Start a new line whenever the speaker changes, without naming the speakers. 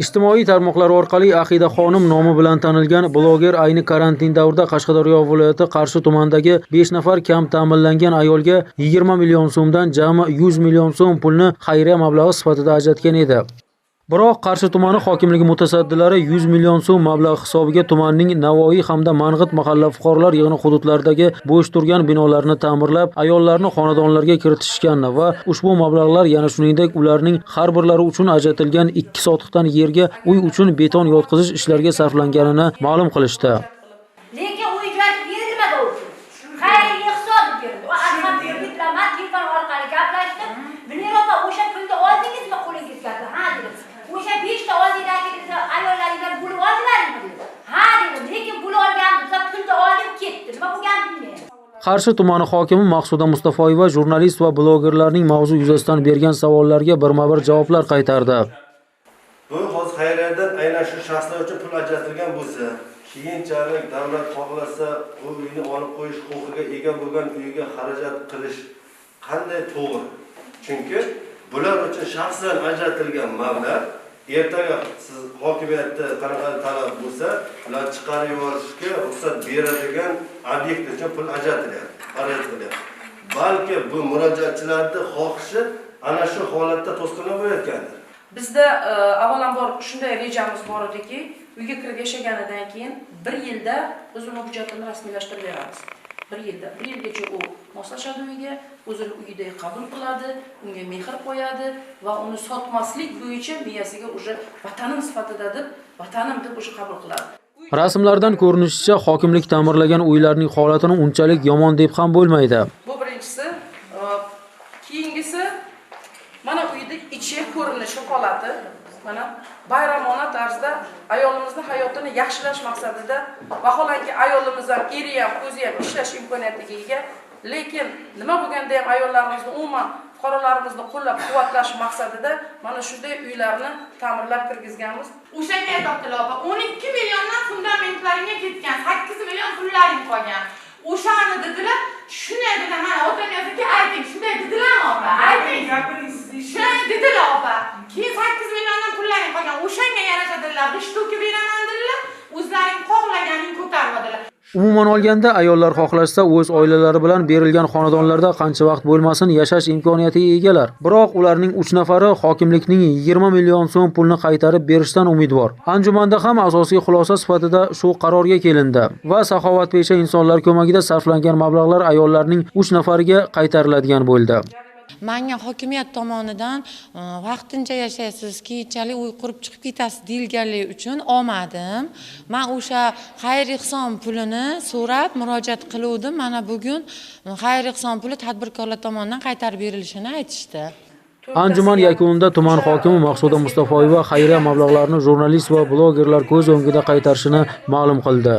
Ijtimoiy tarmoqlar orqali Aqida xonim nomi bilan tanilgan bloger ayni karantin davrida Qashqadaryo viloyati Qarshi tumanidagi 5 nafar kam ta'minlangan ayolga 20 million so'mdan jami 100 million so'm pulni xayriya mablag'i sifatida ajratgan edi. Biroq Qarshi tumani hokimligi mutasaddilari 100 million so'm mablag' hisobiga tumanning Navoiy hamda Mang'it mahalla fuqarolar yig'ini hududlaridagi bo'sh turgan binolarni ta'mirlab, ayollarni xonadonlarga kiritishgan va ushbu mablag'lar yana shuningdek ularning har birlari uchun ajratilgan 2 sotixdan yerga uy uchun beton yotqizish ishlariga sarflanganini ma'lum qilishdi. Qarshi tumani hokimi Maqsuda Mustafoyeva jurnalist va blogerlarning mavzu yuzasidan bergan savollarga birma-bir javoblar qaytardi.
Bu hozir xayriyadan aynan shu shaxslar uchun pul ajratilgan bo'lsa, keyinchalik davlat xohlasa bu uyni olib qo'yish huquqiga ega bo'lgan uyga xarajat qilish qanday to'g'ri? Chunki bular uchun shaxsan ajratilgan mablag' ertaga siz hokimiyatda qanaqa talab bo'lsa, ular chiqarib yuborishga ruxsat beradigan obyekt uchun pul ajratilyapti, xarajat qilyapti. Balki bu murojaatchilarni xohishi ana shu holatda to'sqinlik bo'layotgandir.
Bizda e, avvalambor shunday rejamiz bor ediki, uyga kirib yashaganidan keyin bir yilda biz uni hujjatini rasmiylashtirib beramiz. Bir yilda, bir yilgacha u moslashadi uyga, o'zini uyidek qabul qiladi, unga mehr qo'yadi va uni sotmaslik bo'yicha miyasiga уже vatanim sifatida deb, vatanim deb o'sha qabul qiladi.
Rasmlardan ko'rinishicha hokimlik ta'mirlagan uylarning holatini unchalik yomon deb ham bo'lmaydi.
Bu birinchisi. Keyingisi mana uyda ichi ko'rinishi holati. Mana bayramona tarzda ayolimizni hayotini yaxshilash maqsadida vaholanki ayolimiz ham eri ham o'zi ham ishlash imkoniyatiga ega. Lekin nima bo'lganda ham ayollarimizni umuman fuqarolarimizni qo'llab-quvvatlash maqsadida mana shunday uylarni ta'mirlab kirgizganmiz.
O'shanga aytibdilar opa, 12 milliondan fundamentlaringga ketgan, 8 million pullaring qolgan. O'shani dedilar, shunday dedilar, mana otangizniki yarasha dedilar, g'isht to'kib beraman dedilar. O'zlaring xohlaganing ko'tarmadilar.
Umuman olganda ayollar xohlashsa o'z oilalari bilan berilgan xonadonlarda qancha vaqt bo'lmasin yashash imkoniyatiga egalar. Biroq ularning uch nafari hokimlikning 20 million so'm pulni qaytarib berishdan umidvor. Anjumanda ham asosiy xulosa sifatida shu qarorga kelindi va saxovatpesha insonlar ko'magida sarflangan mablag'lar ayollarning uch nafariga qaytariladigan bo'ldi.
Menga hokimiyat tomonidan e, vaqtincha yashaysiz, keyinchalik uy qurib chiqib ketasiz deyilganligi uchun olmadim. Men o'sha xayr ehson pulini so'rab murojaat qiluvdim. Mana bugun xayr ehson puli tadbirkorlar tomonidan qaytarib berilishini aytishdi.
Anjuman yakunida tuman hokimi Maqsuda Mustafoyeva xayriya mablag'larini jurnalist va blogerlar ko'z o'ngida qaytarishini ma'lum qildi.